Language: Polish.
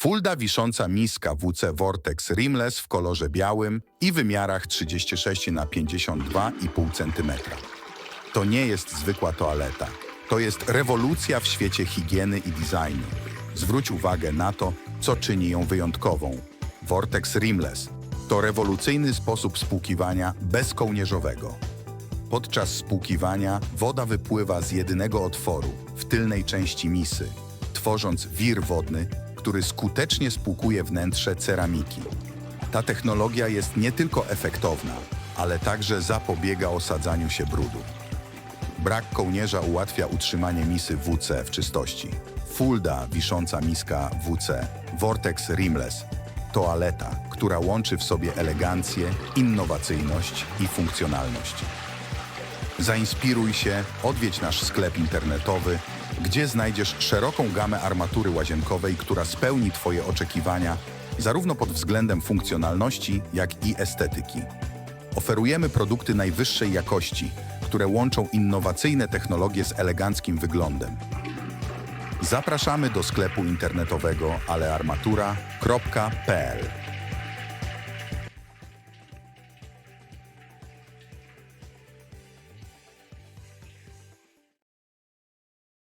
Fulda wisząca miska WC Vortex Rimless w kolorze białym i wymiarach 36 na 52,5 cm. To nie jest zwykła toaleta. To jest rewolucja w świecie higieny i designu. Zwróć uwagę na to, co czyni ją wyjątkową. Vortex Rimless to rewolucyjny sposób spłukiwania bezkołnierzowego. Podczas spłukiwania woda wypływa z jedynego otworu w tylnej części misy, tworząc wir wodny, który skutecznie spłukuje wnętrze ceramiki. Ta technologia jest nie tylko efektowna, ale także zapobiega osadzaniu się brudu. Brak kołnierza ułatwia utrzymanie misy WC w czystości. Fulda wisząca miska WC Vortex Rimless toaleta, która łączy w sobie elegancję, innowacyjność i funkcjonalność. Zainspiruj się, odwiedź nasz sklep internetowy, gdzie znajdziesz szeroką gamę armatury łazienkowej, która spełni Twoje oczekiwania zarówno pod względem funkcjonalności, jak i estetyki. Oferujemy produkty najwyższej jakości, które łączą innowacyjne technologie z eleganckim wyglądem. Zapraszamy do sklepu internetowego alearmatura.pl